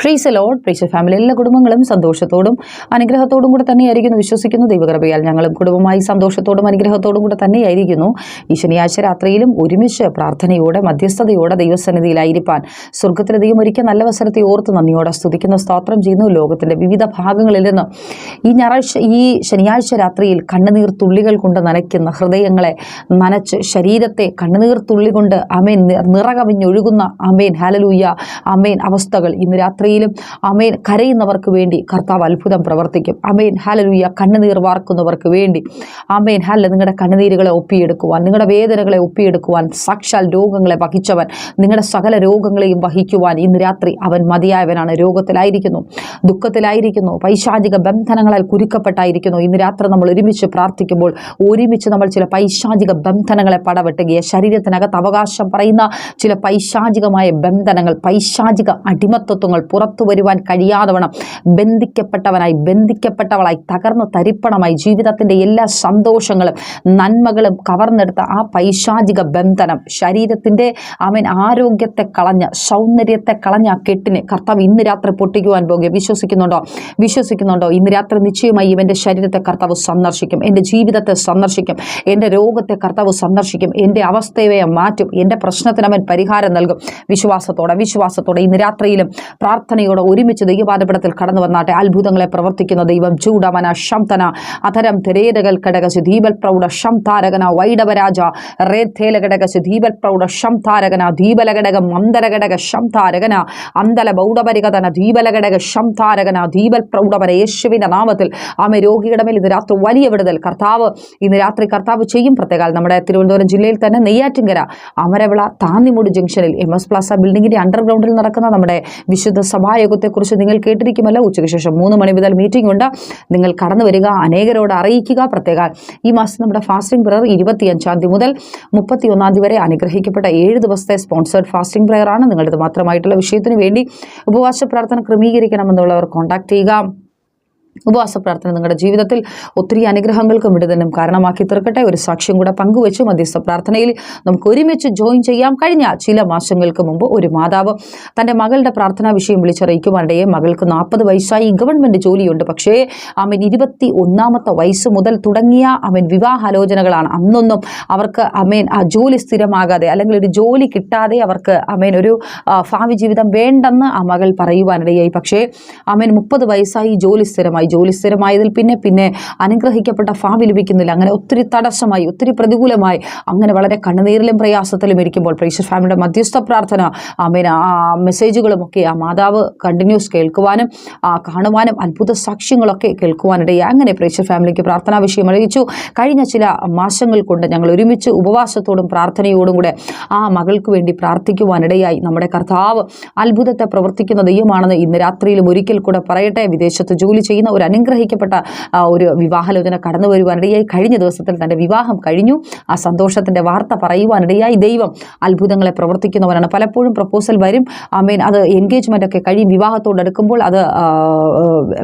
Freeze load പ്രീസ് family എല്ലാ കുടുംബങ്ങളും സന്തോഷത്തോടും അനുഗ്രഹത്തോടും കൂടെ തന്നെയായിരിക്കുന്നു. വിശ്വസിക്കുന്നു. ദൈവകൃപയാൽ ഞങ്ങളും കുടുംബമായി സന്തോഷത്തോടും അനുഗ്രഹത്തോടും കൂടെ തന്നെയായിരിക്കുന്നു. ഈ ശനിയാഴ്ച രാത്രിയിലും ഒരുമിച്ച് പ്രാർത്ഥനയോടെ മധ്യസ്ഥതയോടെ ദൈവസന്നിധിയിലായിരിക്കാൻ സ്വർഗത്തിലെ ദൈവം ഒരിക്കൽ നല്ല അവസരത്തെ ഓർത്ത് നന്ദിയോടെ സ്തുതിക്കുന്ന. സ്തോത്രം ചെയ്യുന്നു. ലോകത്തിന്റെ വിവിധ ഭാഗങ്ങളിൽ നിന്ന് ഈ ഞായറാഴ്ച ഈ ശനിയാഴ്ച രാത്രിയിൽ കണ്ണുനീർ തുള്ളികൾ കൊണ്ട് നനയ്ക്കുന്ന ഹൃദയങ്ങളെ നനച്ച് ശരീരത്തെ കണ്ണുനീർ തുള്ളി കൊണ്ട് അമേൻ നിറകവിഞ്ഞൊഴുകുന്ന അമേൻ ഹാലലൂയ അമേൻ അവസ്ഥകൾ ഇന്ന് രാത്രിയിലും അമേൻ കരയുന്നവർക്ക് വേണ്ടി കർത്താവ് അത്ഭുതം പ്രവർത്തിക്കും. അമേൻ ഹാലലൂയ കണ്ണുനീർ വാർക്കുന്നവർക്ക് വേണ്ടി. അമേൻ ഹല്ല നിങ്ങളുടെ കണ്ണുനീരുകളെ ഒപ്പിയെടുക്കുവാൻ നിങ്ങളുടെ വേദനകളെ ഒപ്പിയെടുക്കുവാൻ സാക്ഷാൽ രോഗങ്ങളെ വഹിച്ചവൻ നിങ്ങളുടെ സകല രോഗങ്ങളെയും വഹിക്കുവാൻ ഇന്ന് രാത്രി അവൻ മതിയായവനാണ്. രോഗത്തിലായിരിക്കുന്നു ദുഃഖത്തിലായിരിക്കുന്നു പൈശാചിക ബന്ധനങ്ങളാൽ കുരുക്കപ്പെട്ടായിരിക്കുന്നു. ഇന്ന് രാത്രി നമ്മൾ ഒരുമിച്ച് പ്രാർത്ഥിക്കുമ്പോൾ ഒരുമിച്ച് നമ്മൾ ചില പൈശാചിക ബന്ധനങ്ങളെ പടവെട്ടുകയെ ശരീരത്തിനകത്ത് അവകാശം പറയുന്ന ചില പൈശാചികമായ ബന്ധനങ്ങൾ പൈശാചിക അടിമത്തത്വങ്ങൾ പുറത്തു വരുവാൻ കഴിയാതവണ്ണം ബന്ധിക്കപ്പെട്ടവനായി ബന്ധിക്കപ്പെട്ടവളായി തകർന്നു തരിപ്പണമായി ജീവിതത്തിന്റെ എല്ലാ സന്തോഷങ്ങളും നന്മകളും കവർന്നെടുത്ത ആ പൈശാചിക ബന്ധനം. ശരീരത്തിന്റെ അവൻ ആരോഗ്യത്തെ കളഞ്ഞ സൗന്ദര്യത്തെ കളഞ്ഞ ആ കെട്ടിനെ കർത്താവ് ഇന്ന് രാത്രി പൊട്ടിക്കുവാൻ പോകുക വിശ്വസിക്കുന്നുണ്ടോ? വിശ്വസിക്കുന്നുണ്ടോ? ഇന്ന് രാത്രി നിശ്ചയമായി ഇവന്റെ ശരീരത്തെ കർത്താവ് സന്ദർശിക്കും. എന്റെ ജീവിതത്തെ സന്ദർശിക്കും. എന്റെ രോഗത്തെ കർത്താവ് സന്ദർശിക്കും. എന്റെ അവസ്ഥയെ മാറ്റും. എന്റെ പ്രശ്നത്തിന് അവൻ പരിഹാരം നൽകും. വിശ്വാസത്തോടെ വിശ്വാസത്തോടെ ഇന്ന് രാത്രിയിലും പ്രാർത്ഥനയോടെ ഒരുമിച്ച് ദൈവപാദപടത്തിൽ കടന്നു വന്നാട്ടെ. അത്ഭുതങ്ങളെ പ്രവർത്തിക്കുന്ന ദൈവം ചൂടമന ശംതന അധരം തെരേതകൾ കടകശ് ദീപൽ പ്രൗഢ ശംതാരകന വൈഡവരാജ റേഥേല കടകശ് ദീപൽ പ്രൗഢ ശംതാരകന ദീപലഘടക മന്ദരഘടക ശംതാരകന അന്തല ബൗഡപരികതന ദീപലഘടക ശംതാരകന ദീപൽ പ്രൗഢവന യേശുവിന്റെ നാമത്തിൽ. ആമെ രോഗിയുടെ മേൽ ഇന്ന് രാത്രി വലിയ വിടുതൽ. കർത്താവ് ഇന്ന് രാത്രി കർത്താവ് ചെയ്യും പ്രത്യേകാൽ. നമ്മുടെ തിരുവനന്തപുരം ജില്ലയിൽ തന്നെ നെയ്യാറ്റിങ്കര അമരവിള താന്നിമൂട് ജംഗ്ഷനിൽ എം എസ് പ്ലാസ ബിൽഡിങ്ങിന്റെ അണ്ടർഗ്രൗണ്ടിൽ നടക്കുന്ന നമ്മുടെ വിശുദ്ധ സഭായോഗത്തെക്കുറിച്ച് നിങ്ങൾ കേട്ടിരിക്കുമല്ലോ. ഉച്ചയ്ക്ക് ശേഷം മൂന്ന് മണി മുതൽ മീറ്റിംഗ് ഉണ്ട്. നിങ്ങൾ കടന്നു വരിക അനേകരോട് അറിയിക്കുക. പ്രത്യേക ഈ മാസം നമ്മുടെ ഫാസ്റ്റിംഗ് പ്രയർ ഇരുപത്തിയഞ്ചാം തീയതി മുതൽ മുപ്പത്തി ഒന്നാം തീയതി വരെ അനുഗ്രഹിക്കപ്പെട്ട ഏഴ് ദിവസത്തെ സ്പോൺസേഡ് ഫാസ്റ്റിംഗ് പ്രയറാണ് ആണ്. നിങ്ങളുടെ മാത്രമായിട്ടുള്ള വിഷയത്തിന് വേണ്ടി ഉപവാസ പ്രാർത്ഥന ക്രമീകരിക്കണമെന്നുള്ളവർ കോൺടാക്ട് ചെയ്യുക. ഉപവാസ പ്രാർത്ഥന നിങ്ങളുടെ ജീവിതത്തിൽ ഒത്തിരി അനുഗ്രഹങ്ങൾക്കും വിടുതനും കാരണമാക്കി തീർക്കട്ടെ. ഒരു സാക്ഷ്യം കൂടെ പങ്കുവെച്ച് മധ്യസ്ഥ പ്രാർത്ഥനയിൽ നമുക്ക് ഒരുമിച്ച് ജോയിൻ ചെയ്യാം. കഴിഞ്ഞ ചില മാസങ്ങൾക്ക് മുമ്പ് ഒരു മാതാവ് തന്റെ മകളുടെ പ്രാർത്ഥനാ വിഷയം വിളിച്ചറിയിക്കുവാനിടയെ മകൾക്ക് നാൽപ്പത് വയസ്സായി ഗവൺമെന്റ് ജോലിയുണ്ട്. പക്ഷേ അവൻ ഇരുപത്തി ഒന്നാമത്തെ വയസ്സ് മുതൽ തുടങ്ങിയ അവൻ വിവാഹാലോചനകളാണ്. അന്നൊന്നും അവർക്ക് അമേൻ ആ ജോലി സ്ഥിരമാകാതെ അല്ലെങ്കിൽ ഒരു ജോലി കിട്ടാതെ അവർക്ക് അമേൻ ഒരു ഭാവി ജീവിതം വേണ്ടെന്ന് ആ മകൾ പറയുവാനിടയായി. പക്ഷേ അമേൻ മുപ്പത് വയസ്സായി ജോലി സ്ഥിരമായി. ജോലി സ്ഥിരമായതിൽ പിന്നെ പിന്നെ അനുഗ്രഹിക്കപ്പെട്ട ഫാമി ലഭിക്കുന്നില്ല അങ്ങനെ ഒത്തിരി തടസ്സമായി ഒത്തിരി പ്രതികൂലമായി അങ്ങനെ വളരെ കണ്ണുനീരിലും പ്രയാസത്തിലും ഇരിക്കുമ്പോൾ പ്രേക്ഷ ഫാമിലിയുടെ മധ്യസ്ഥ പ്രാർത്ഥന അമേൻ ആ മെസ്സേജുകളും ഒക്കെ ആ മാതാവ് കണ്ടിന്യൂസ് കേൾക്കുവാനും കാണുവാനും അത്ഭുത സാക്ഷ്യങ്ങളൊക്കെ കേൾക്കുവാനിടയായി. അങ്ങനെ പ്രേക്ഷ ഫാമിലിക്ക് പ്രാർത്ഥനാ വിഷയം അറിയിച്ചു. കഴിഞ്ഞ ചില മാസങ്ങൾ കൊണ്ട് ഞങ്ങൾ ഒരുമിച്ച് ഉപവാസത്തോടും പ്രാർത്ഥനയോടും കൂടെ ആ മകൾക്ക് വേണ്ടി പ്രാർത്ഥിക്കുവാനിടയായി. നമ്മുടെ കർത്താവ് അത്ഭുതത്തെ പ്രവർത്തിക്കുന്ന ദൈവമാണെന്ന് ഇന്ന് രാത്രിയിലും ഒരിക്കൽ കൂടെ പറയട്ടെ. വിദേശത്ത് ജോലി ചെയ്യുന്ന ഒരു അനുഗ്രഹിക്കപ്പെട്ട ഒരു വിവാഹലോചന കടന്നു വരുവാനിടയായി. കഴിഞ്ഞ ദിവസത്തിൽ തന്റെ വിവാഹം കഴിഞ്ഞു. ആ സന്തോഷത്തിന്റെ വാർത്ത പറയുവാനിടയായി. ദൈവം അത്ഭുതങ്ങളെ പ്രവർത്തിക്കുന്നവരാണ് പലപ്പോഴും പ്രപ്പോസൽ വരും. ആമേൻ. അത് എൻഗേജ്മെന്റ് ഒക്കെ കഴിയും. വിവാഹത്തോടടുക്കുമ്പോൾ അത്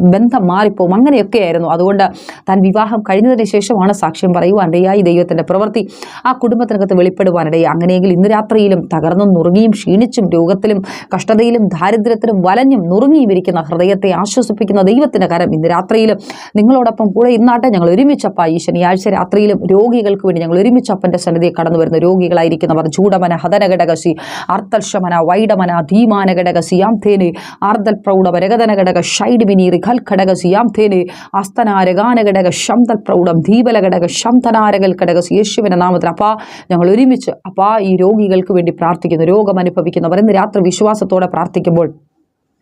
ബന്ധം മാറിപ്പോവും. അങ്ങനെയൊക്കെ ആയിരുന്നു അതുകൊണ്ട് താൻ വിവാഹം കഴിഞ്ഞതിന് ശേഷമാണ് സാക്ഷ്യം പറയുവാനിടയായി ദൈവത്തിന്റെ പ്രവൃത്തി. ആ കുടുംബത്തിനകത്ത് വെളിപ്പെടുവാനിടയായി. അങ്ങനെയെങ്കിൽ ഇന്ന് രാത്രിയിലും തകർന്നും നുറുങ്ങിയും ക്ഷീണിച്ചും രോഗത്തിലും കഷ്ടതയിലും ദാരിദ്ര്യത്തിലും വലഞ്ഞും നുറുങ്ങിയും ഇരിക്കുന്ന ഹൃദയത്തെ ആശ്വസിപ്പിക്കുന്ന ദൈവത്തിന്റെ കരം ഇന്ന് രാത്രിയിലും നിങ്ങളോടൊപ്പം കൂടെ ഇന്നാട്ടെ ഞങ്ങൾ ഒരുമിച്ചപ്പ ഈ ശനിയാഴ്ച രാത്രിയിലും രോഗികൾക്ക് വേണ്ടി ഞങ്ങൾ ഒരുമിച്ചപ്പന്റെ സന്നിധിയെ കടന്നു വരുന്ന രോഗികളായിരിക്കുന്നവർ. ചൂടമന ഹതനഘടകസി അർത്ഥർഷമന വൈഡമന ധീമാന ഘടകസി യാം തേന് ആർദൽ പ്രൗഢ രഗതന ഘടക ഷൈഡ്മിനി റിഖൽ ഘടകസി യാം തേന് അസ്തനാരഗാന ഘടക ശംതൽ പ്രൗഢം ധീപല ഘടക ശംതനാരകൽ ഘടകസി യേശുവിന്റെ നാമത്തിൽ അപ്പാ ഞങ്ങൾ ഒരുമിച്ച് അപ്പാ ഈ രോഗികൾക്ക് വേണ്ടി പ്രാർത്ഥിക്കുന്നു. രോഗം അനുഭവിക്കുന്നവർ ഇന്ന് രാത്രി വിശ്വാസത്തോടെ പ്രാർത്ഥിക്കുമ്പോൾ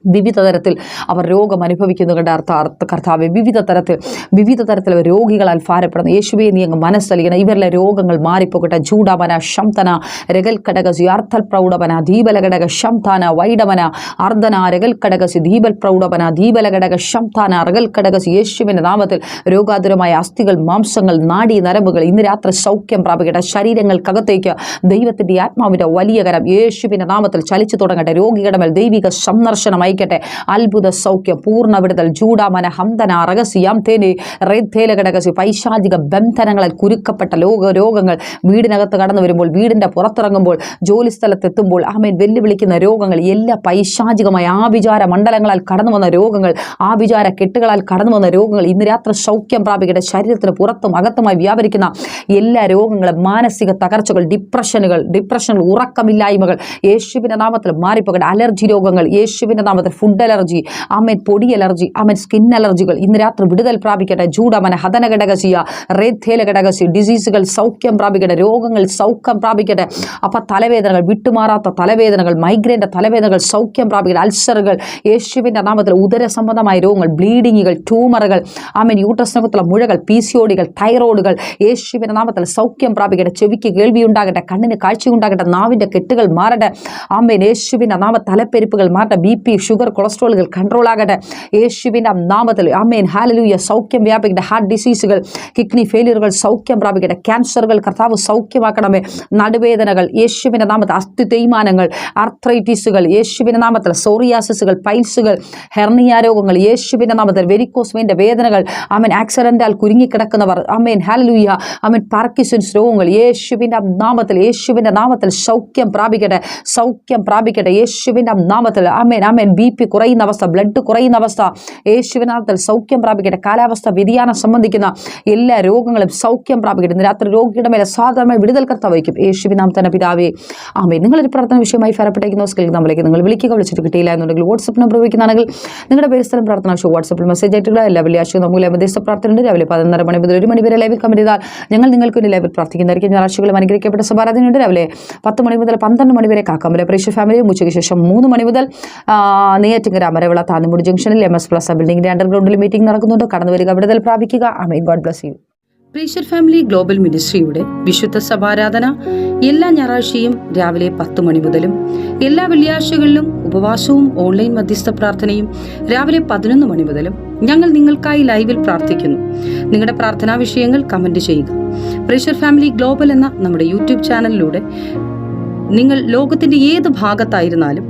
വിവിധ തരത്തിൽ അവർ രോഗം അനുഭവിക്കുന്നു കണ്ട അർത്ഥ കർത്താവ് വിവിധ തരത്തിൽ വിവിധ തരത്തിൽ രോഗികളാൽ ഭാരപ്പെടുന്നു യേശുവെ നീ അങ്ങ് മനസ്സലിയണം. ഇവരിലെ രോഗങ്ങൾ മാറിപ്പോകട്ടെ. ചൂടമന ശംതന രകൽക്കടകസി കടകസി അർത്ഥൽ പ്രൗഢവന ദീപല ഘടക ശംതാന വൈഡമന അർദ്ധന രകൽക്കടകസി കടകസി ദീപൽ പ്രൗഢവന ദീപല ഘടക ശംതാന കടകസി യേശുവിന്റെ നാമത്തിൽ രോഗാതുരമായ അസ്ഥികൾ മാംസങ്ങൾ നാടി നരമ്പുകൾ ഇന്ന് രാത്രി സൗഖ്യം പ്രാപിക്കട്ടെ. ശരീരങ്ങൾക്കകത്തേക്ക് ദൈവത്തിന്റെ ആത്മാവിന്റെ വലിയ കരം യേശുവിന്റെ നാമത്തിൽ ചലിച്ചു തുടങ്ങട്ടെ. രോഗികളുടെ ദൈവിക സന്ദർശനം അയക്കട്ടെ അത്ഭുത സൗഖ്യം പൂർണ വിടുതൽ ചൂടാമന ഹന്തന തേനി റേദ്ധേല ഘടകസി പൈശാചിക ബന്ധനങ്ങളാൽ കുരുക്കപ്പെട്ട ലോക രോഗങ്ങൾ വീടിനകത്ത് കടന്നു വരുമ്പോൾ വീടിന്റെ പുറത്തിറങ്ങുമ്പോൾ ജോലി സ്ഥലത്തെത്തുമ്പോൾ ആമേൻ വെല്ലുവിളിക്കുന്ന രോഗങ്ങൾ എല്ലാ പൈശാചികമായ ആഭിചാര മണ്ഡലങ്ങളാൽ കടന്നു വന്ന രോഗങ്ങൾ ആവിചാര കെട്ടുകളാൽ കടന്നു വന്ന രോഗങ്ങൾ ഇന്ന് രാത്രി സൗഖ്യം പ്രാപിക്കട്ടെ. ശരീരത്തിന് പുറത്തും അകത്തുമായി വ്യാപരിക്കുന്ന എല്ലാ രോഗങ്ങളും മാനസിക തകർച്ചകൾ ഡിപ്രഷനുകൾ ഡിപ്രഷനുകൾ ഉറക്കമില്ലായ്മകൾ യേശുവിന്റെ നാമത്തിൽ മാറിപ്പോകട്ടെ. അലർജി രോഗങ്ങൾ യേശുവിന്റെ നാമത്തിൽ ഫുഡ് അലർജി ആമേൻ പൊടി അലർജി ആമേൻ സ്കിൻ അലർജികൾ ഇന്ന് രാത്രി വിടുതൽ പ്രാപിക്കട്ടെ. ചൂടമന ഹതന ഘടകശിയ റേഥേല ഘടകശി ഡിസീസുകൾ സൗഖ്യം പ്രാപിക്കട്ടെ. രോഗങ്ങൾ സൗഖ്യം പ്രാപിക്കട്ടെ. അപ്പം തലവേദനകൾ വിട്ടുമാറാത്ത തലവേദനകൾ മൈഗ്രെയിന്റെ തലവേദനകൾ സൗഖ്യം പ്രാപിക്കട്ടെ. അൾസറുകൾ യേശുവിന്റെ നാമത്തിൽ ഉദര സംബന്ധമായ രോഗങ്ങൾ ബ്ലീഡിങ്ങുകൾ ട്യൂമറുകൾ ആമേൻ യൂട്ടസ്നകത്തുള്ള മുഴകൾ പി സി ഒടികൾ തൈറോയിഡുകൾ യേശുവിന്റെ നാമത്തിൽ സൗഖ്യം പ്രാപിക്കട്ടെ. ചെവിക്ക് കേൾവി ഉണ്ടാകട്ടെ. കണ്ണിന് കാഴ്ച ഉണ്ടാകട്ടെ. നാവിന്റെ കെട്ടുകൾ മാറട്ടെ. ആമേൻ യേശുവിന്റെ നാമ തലപ്പെരുപ്പുകൾ മാറട്ടെ. ബി പി ഷുഗർ കൊളസ്ട്രോളുകൾ കൺട്രോൾ ആകട്ടെ. യേശുവിന്റെ നാമത്തിൽ അമ്മേൻ ഹാലലൂയ സൗഖ്യം വ്യാപിക്കട്ടെ. ഹാർട്ട് ഡിസീസുകൾ കിഡ്നി ഫെയിലിയറുകൾ സൗഖ്യം പ്രാപിക്കട്ടെ. ക്യാൻസറുകൾ കർത്താവ് സൗഖ്യമാക്കണമേ. നടുവേദനകൾ യേശുവിന്റെ നാമത്തിൽ അസ്ഥി തേയ്മാനങ്ങൾ ആർത്രൈറ്റിസുകൾ യേശുവിന്റെ നാമത്തിൽ സോറിയാസിസുകൾ പൈൽസുകൾ ഹെർണിയ രോഗങ്ങൾ യേശുവിന്റെ നാമത്തിൽ വെരിക്കോസ്മേന്റെ വേദനകൾ അമ്മൻ ആക്സിഡന്റാൽ കുരുങ്ങിക്കിടക്കുന്നവർ അമ്മേൻ ഹാലലൂയ അമ്മൻ പാർക്കിസൺസ് രോഗങ്ങൾ യേശുവിന്റെ നാമത്തിൽ യേശുവിന്റെ നാമത്തിൽ സൗഖ്യം പ്രാപിക്കട്ടെ. സൗഖ്യം പ്രാപിക്കട്ടെ. യേശുവിന്റെ നാമത്തിൽ അമ്മേൻ അമേൻ ബി പി കുറയുന്ന അവസ്ഥ ബ്ലഡ് കുറയുന്ന അവസ്ഥ യേശുവിനാഥത്തിൽ സൗഖ്യം പ്രാപിക്കട്ടെ കാലാവസ്ഥ വ്യതിയാനം സംബന്ധിക്കുന്ന എല്ലാ രോഗങ്ങളും സൗഖ്യം പ്രാപിക്കട്ടെ. രാത്രി രോഗിയുടെ മേലെ സാധാരണ വിടുതൽ കർത്താവ് യേശുവിനാം തന്നെ പിതാവേ ആമേ നിങ്ങളൊരു പ്രാർത്ഥന വിഷയമായി ഫലപ്പെട്ടേക്കുന്ന സ്കിൽ നമ്മളേക്ക് നിങ്ങൾ വിളിക്കുക. വിളിച്ചിട്ട് കിട്ടിയില്ല എന്നുണ്ടെങ്കിൽ വാട്സപ്പ് നമ്പർ ഉപയോഗിക്കുന്നതാണെങ്കിൽ നിങ്ങളുടെ പേര് സ്ഥലം പ്രാർത്ഥന ആവശ്യം വാട്സപ്പിൽ മെസ്സേജ് ആയിട്ടുള്ള എല്ലാ വെള്ളിയാഴ്ചയും നമുക്ക് മധ്യസ്ഥ പ്രാർത്ഥനയുണ്ട്. രാവിലെ പതിനൊന്നര മണി മുതൽ ഒരു മണി വരെ ലൈവിൽ കമന്റ് ചെയ്താൽ ഞങ്ങൾ നിങ്ങൾക്ക് വേണ്ടി ലൈവിൽ പ്രാർത്ഥിക്കുന്നതായിരിക്കും. ഞായറാഴ്ചകളും അനുഗ്രഹിക്കപ്പെട്ട സഭാരാധനയുണ്ട് രാവിലെ പത്ത് മണി മുതൽ പന്ത്രണ്ട് മണി വരെ കാക്കാമല പ്രേക്ഷ ഫാമിലിയും ഉച്ചയ്ക്ക് ശേഷം മൂന്ന് മണി മുതൽ നെയ്യാറ്റിങ്കര അമരവിള താന്നിമുടി ജംഗ്ഷനിൽ എം എസ് പ്ലസ് ബിൽഡിംഗിന്റെ അണ്ടർഗ്രൗണ്ടിൽ മീറ്റിംഗ് നടക്കുന്നുണ്ട്. കടന്നു വരിക വിടുതൽ പ്രാപിക്കുക. അമേൻ ഗോഡ് പ്രീഷർ ഫാമിലി ഗ്ലോബൽ മിനിസ്ട്രിയുടെ വിശുദ്ധ സഭാരാധന എല്ലാ ഞായറാഴ്ചയും രാവിലെ പത്ത് മണി മുതലും എല്ലാ വെള്ളിയാഴ്ചകളിലും ഉപവാസവും ഓൺലൈൻ മധ്യസ്ഥ പ്രാർത്ഥനയും രാവിലെ പതിനൊന്ന് മണി മുതലും ഞങ്ങൾ നിങ്ങൾക്കായി ലൈവിൽ പ്രാർത്ഥിക്കുന്നു. നിങ്ങളുടെ പ്രാർത്ഥനാ വിഷയങ്ങൾ കമന്റ് ചെയ്യുക. പ്രീഷർ ഫാമിലി ഗ്ലോബൽ എന്ന നമ്മുടെ യൂട്യൂബ് ചാനലിലൂടെ നിങ്ങൾ ലോകത്തിന്റെ ഏത് ഭാഗത്തായിരുന്നാലും